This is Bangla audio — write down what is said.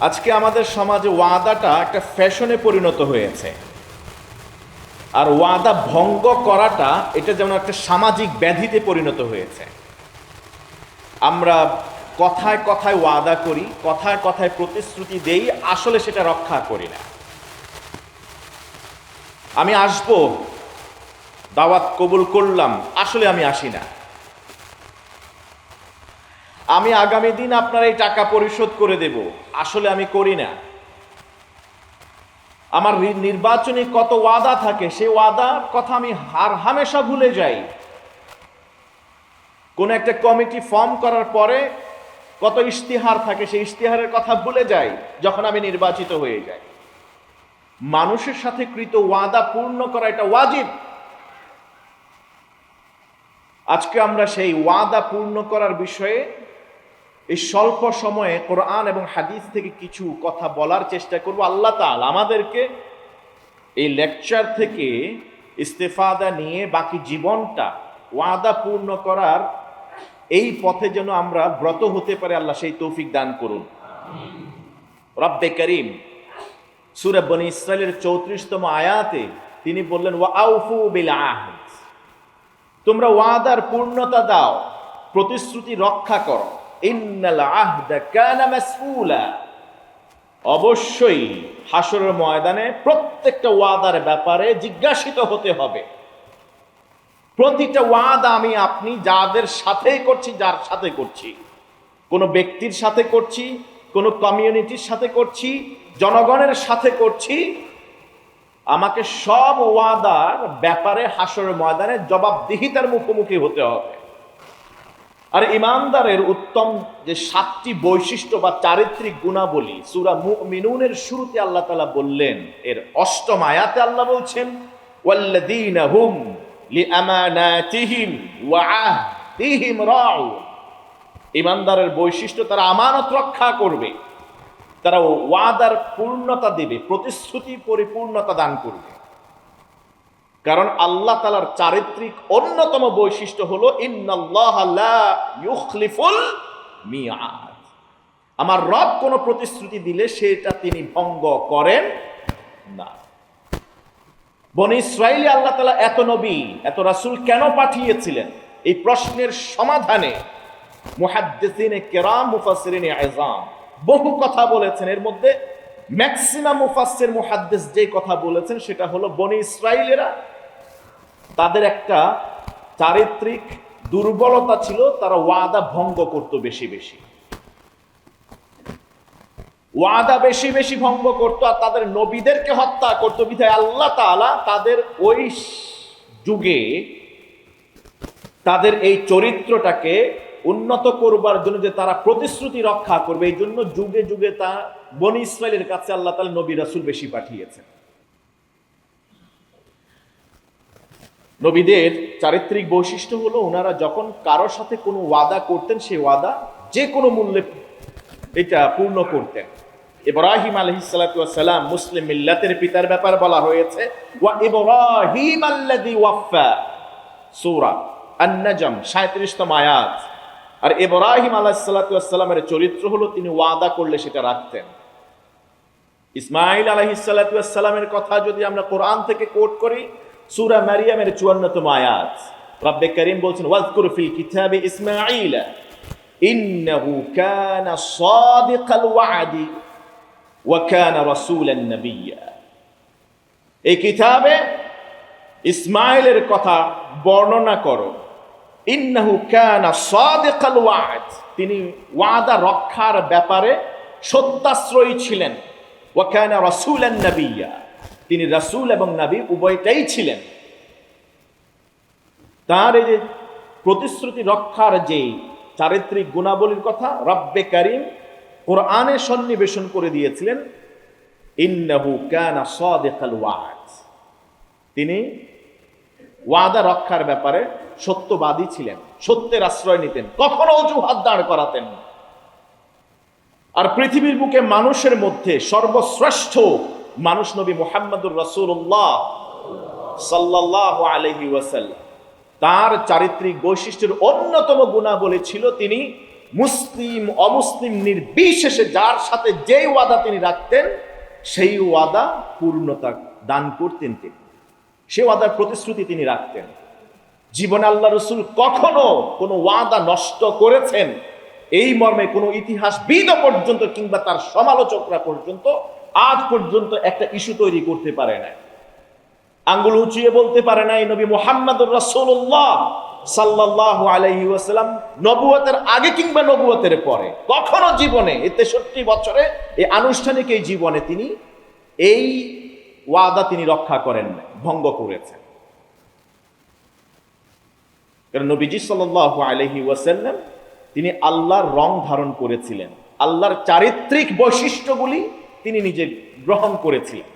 আজকে আমাদের সমাজে ওয়াদাটা একটা ফ্যাশনে পরিণত হয়েছে। আর ওয়াদা ভঙ্গ করাটা এটা যেমন একটা সামাজিক ব্যাধিতে পরিণত হয়েছে। আমরা কথায় কথায় ওয়াদা করি, কথায় কথায় প্রতিশ্রুতি দেই, আসলে সেটা রক্ষা করি না। আমি আসব, দাওয়াত কবুল করলাম, আসলে আমি আসি না। আমি আগামী দিন আপনার এই টাকা পরিশোধ করে দেব। আসলে আমি করি না। আমার নির্বাচনী কত ওয়াদা থাকে সেই ওয়াদার কথা আমি হার হামেশা ভুলে যাই। কোন একটা কমিটি ফর্ম করার পরে কত ইশতিহার থাকে, সেই ইশতিহারের কথা ভুলে যাই, যখন আমি নির্বাচিত হয়ে যাই। মানুষের সাথে কৃত ওয়াদা পূর্ণ করা এটা ওয়াজিব। আজকে আমরা সেই ওয়াদা পূর্ণ করার বিষয়ে এই স্বল্প সময়ে কোরআন এবং হাদিস থেকে কিছু কথা বলার চেষ্টা করব। আল্লাহ তাল আমাদেরকে এই লেকচার থেকে ইস্তেফাদা নিয়ে বাকি জীবনটা ওয়াদা পূর্ণ করার এই পথে যেন আমরা ব্রত হতে পারে, আল্লাহ সেই তৌফিক দান করুন। রব্বে করিম সুরে বনি ইসরায়েলের চৌত্রিশতম আয়াতে তিনি বললেন, ওয়া আউফু বিল তোমরা ওয়াদার পূর্ণতা দাও, প্রতিশ্রুতি রক্ষা করো। অবশ্যই হাসরের ময়দানে প্রত্যেকটা ওয়াদার ব্যাপারে জিজ্ঞাসিত হতে হবে। প্রতিটা ওয়াদা আমি আপনি যাদের সাথেই করছি, যার সাথে করছি। কোনো ব্যক্তির সাথে করছি, কোনো কমিউনিটির সাথে করছি, জনগণের সাথে করছি। আমাকে সব ওয়াদার ব্যাপারে হাসরের ময়দানে জবাবদিহিতার মুখোমুখি হতে হবে। আর ইমানদারের উত্তম যে সাতটি বৈশিষ্ট্য বা চারিত্রিক গুণাবলী সুরা মিনুনের শুরুতে আল্লাহ তালা বললেন, এর অষ্টম আয়াতে আল্লাহ বলছেন ইমানদারের বৈশিষ্ট্য, তারা আমানত রক্ষা করবে তারা ওয়াদার পূর্ণতা দেবে, প্রতিশ্রুতি পরিপূর্ণতা দান করবে। কারণ আল্লাহ তালার চারিত্রিক অন্যতম বৈশিষ্ট্য হলো ইউখলিফুল মিয়াদ। আমার রব কোনো প্রতিশ্রুতি দিলে সেটা তিনি ভঙ্গ করেন না। বনি ইসরায়েলি আল্লাহ তালা এত নবী, এত রাসূল কেন পাঠিয়েছিলেন? এই প্রশ্নের সমাধানে বহু কথা বলেছেন। এর মধ্যে ম্যাক্সিমাম মুফাসসির মুহাদ্দিস যে কথা বলেছেন সেটা হলো, বনি ইসরায়েলেরা তাদের একটা চারিত্রিক দুর্বলতা ছিল, তারা ওয়াদা ভঙ্গ করত বেশি বেশি। ওয়াদা বেশি বেশি ভঙ্গ করত আর তাদের নবীদেরকে হত্যা করত বিধায় আল্লাহ তাআলা তাদের ওই যুগে তাদের এই চরিত্রটাকে উন্নত করবার জন্য যে তারা প্রতিশ্রুতি রক্ষা করবে, এই জন্য যুগে যুগে তা বনি ইসরায়েলের কাছে আল্লাহ তাআলা নবী রাসুল বেশি পাঠিয়েছেন। নবীদের চারিত্রিক বৈশিষ্ট্য হলো ওনারা যখন কারোর সাথে কোনো ওয়াদা করতেন, সেই ওয়াদা যে কোনো মূল্যে এটা পূর্ণ করতেন। ইব্রাহিম আলহিসাল্লাম মুসলিম মিল্লাতের পিতার ব্যাপার বলা হয়েছে, ওয়া ইব্রাহিম ওয়াফা সূরা আন-নাজম 37তম আয়াত। আর ইব্রাহিম আলাইহিসসালামের চরিত্র হলো তিনি ওয়াদা করলে সেটা রাখতেন। ইসমাইল আলাইহিসসালামের কথা যদি আমরা কোরআন থেকে কোট করি সূরা মারিয়ামের 54তম আয়াত। রব্বে করিম বলছেন, ওয়াজকুর ফিল কিতাবি ইসমাঈল। ইন্নাহু কানা সাদিকাল ওয়াদি ওয়া কানা রাসূলান নাবিয়্যা। এই কিতাবে ইসমাইলের কথা বর্ণনা করো। ইন্নাহু কানা সাদিকাল ওয়াদ তিনি ওয়াদা রক্ষার ব্যাপারে সত্যাশ্রয়ী ছিলেন। ওয়া কানা রাসূলান নাবিয়্যা। তিনি রাসূল এবং নবী উভয়টাই ছিলেন। তার এই যে প্রতিশ্রুতি রক্ষার যে চারিত্রিক গুণাবলীর কথা রব্বে করিম কোরআনে সন্নিবেশন করে দিয়েছিলেন, ইন্নাহু কানা সাদিকাল ওয়াদ। তিনি ওয়াদা রক্ষার ব্যাপারে সত্যবাদী ছিলেন, সত্যের আশ্রয় নিতেন, কখনো অজুহাত দাঁড় করাতেন আর পৃথিবীর বুকে মানুষের মধ্যে সর্বশ্রেষ্ঠ মানুষ নবী মোহাম্মদুর রাসূলুল্লাহ সাল্লাল্লাহু আলাইহি ওয়াসাল্লাম। তার চারিত্রিক বৈশিষ্ট্যের অন্যতম গুণাবলী ছিল তিনি মুসলিম, অমুসলিম, নির্বিশেষে যার সাথে যেই ওয়াদা তিনি রাখতেন, সেই ওয়াদা পূর্ণতা দান করতেন তিনি। সে ওয়াদার প্রতিশ্রুতি তিনি রাখতেন। জীবনে আল্লাহ রসুল কখনো কোনো ওয়াদা নষ্ট করেছেন, এই মর্মে কোনো ইতিহাসবিদ পর্যন্ত কিংবা তার সমালোচকরা পর্যন্ত আজ পর্যন্ত একটা ইস্যু তৈরি করতে পারে না আঙ্গুল উঁচিয়ে বলতে পারে নাই, নবী মোহাম্মদুর রাসূলুল্লাহ সাল্লাল্লাহু আলাইহি ওয়াসাল্লাম নবুয়তের আগে কিংবা নবুয়তের পরে। কখনো জীবনে তেষট্টি বছরে, এই আনুষ্ঠানিক এই জীবনে তিনি এই ওয়াদা তিনি রক্ষা করেন নাই, ভঙ্গ করেছেন। কারণ নবীজি সাল্লাল্লাহু আলাইহি ওয়াসাল্লাম তিনি আল্লাহর রং ধারণ করেছিলেন। আল্লাহর চারিত্রিক বৈশিষ্ট্যগুলি তিনি নিজে গ্রহণ করেছিলেন।